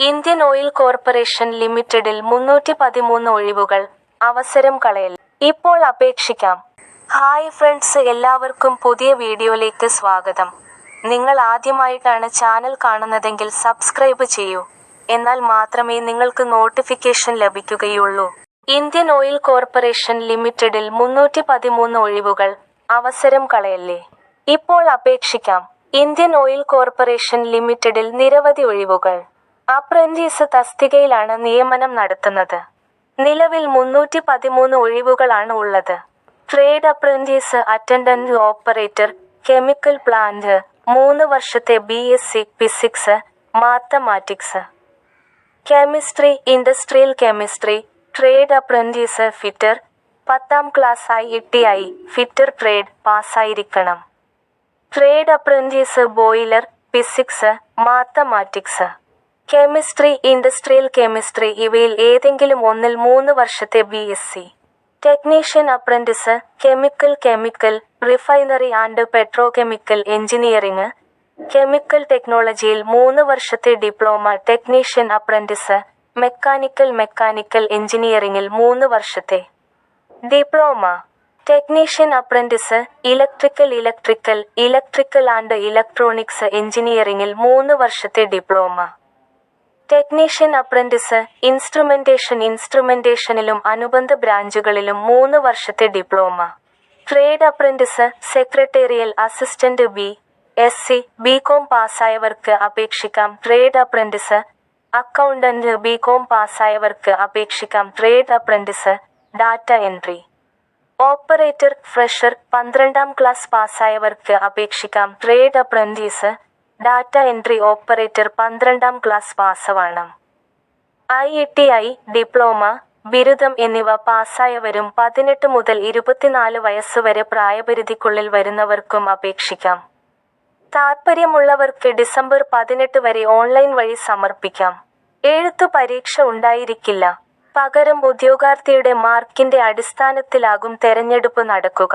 Indian oil corporation ലിമിറ്റഡിൽ മുന്നൂറ്റി പതിമൂന്ന് ഒഴിവുകൾ. അവസരം കളയൽ. ഇപ്പോൾ അപേക്ഷിക്കാം. ഹായ് ഫ്രണ്ട്സ് എല്ലാവർക്കും പുതിയ വീഡിയോയിലേക്ക് സ്വാഗതം. നിങ്ങൾ ആദ്യമായിട്ടാണ് ചാനൽ കാണുന്നതെങ്കിൽ സബ്സ്ക്രൈബ് ചെയ്യൂ. എന്നാൽ മാത്രമേ നിങ്ങൾക്ക് നോട്ടിഫിക്കേഷൻ ലഭിക്കുകയുള്ളൂ. ഇന്ത്യൻ ഓയിൽ കോർപ്പറേഷൻ ലിമിറ്റഡിൽ മുന്നൂറ്റി പതിമൂന്ന് ഒഴിവുകൾ. അവസരം കളയല്ലേ? ഇപ്പോൾ അപേക്ഷിക്കാം. ഇന്ത്യൻ ഓയിൽ കോർപ്പറേഷൻ ലിമിറ്റഡിൽ നിരവധി ഒഴിവുകൾ. അപ്രന്റീസ് തസ്തികയിലാണ് നിയമനം നടത്തുന്നത്. നിലവിൽ മുന്നൂറ്റി പതിമൂന്ന് ഒഴിവുകളാണ് ഉള്ളത്. Trade apprentice attendant operator chemical plant മൂന്ന് വർഷത്തെ B S C physics mathematics. Chemistry industrial chemistry trade apprentice fitter പത്താം class I T I fitter trade പാസ്സായിരിക്കണം. Trade apprentice boiler physics mathematics. Chemistry industrial chemistry ഇവയിൽ ഏതെങ്കിലും ഒന്നിൽ മൂന്ന് വർഷത്തെ B S C technician apprentice chemical chemical refinery and petrochemical engineering chemical ടെക്നോളജിയിൽ മൂന്ന് വർഷത്തെ diploma technician apprentice mechanical mechanical എഞ്ചിനീയറിംഗിൽ മൂന്ന് വർഷത്തെ. Diploma technician apprentice electrical electrical electrical and electronics എഞ്ചിനീയറിംഗിൽ മൂന്ന് വർഷത്തെ ഡിപ്ലോമ ടെക്നീഷ്യൻ അപ്രന്റിസ് ഇൻസ്ട്രുമെന്റേഷൻ ഇൻസ്ട്രുമെന്റേഷനിലും അനുബന്ധ ബ്രാഞ്ചുകളിലും മൂന്ന് വർഷത്തെ diploma trade apprentice secretarial assistant B S C B com പാസ്സായവർക്ക് അപേക്ഷിക്കാം. Trade apprentice accountant B com പാസ്സായവർക്ക് അപേക്ഷിക്കാം. Trade apprentice data entry operator fresher പന്ത്രണ്ടാം ക്ലാസ് പാസ്സായവർക്ക് അപേക്ഷിക്കാം. Trade apprentice data entry operator പന്ത്രണ്ടാം class പാസ്സാവണം. I E T I diploma ബിരുദം എന്നിവ പാസ്സായവരും പതിനെട്ട് മുതൽ ഇരുപത്തിനാല് വയസ്സുവരെ പ്രായപരിധിക്കുള്ളിൽ വരുന്നവർക്കും അപേക്ഷിക്കാം. താൽപ്പര്യമുള്ളവർക്ക് ഡിസംബർ പതിനെട്ട് വരെ ഓൺലൈൻ വഴി സമർപ്പിക്കാം. എഴുത്തു പരീക്ഷ ഉണ്ടായിരിക്കില്ല. പകരം ഉദ്യോഗാർത്ഥിയുടെ മാർക്കിന്റെ അടിസ്ഥാനത്തിലാകും തെരഞ്ഞെടുപ്പ് നടക്കുക.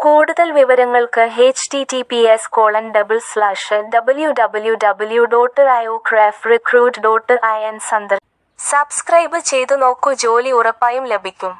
കൂടുതൽ വിവരങ്ങൾക്ക് H T T P S colon double slash W W W dot IO craf recruit dot I N സന്ദർ subscribe ചെയ്തു നോക്കൂ ജോലി ഉറപ്പായും ലഭിക്കും.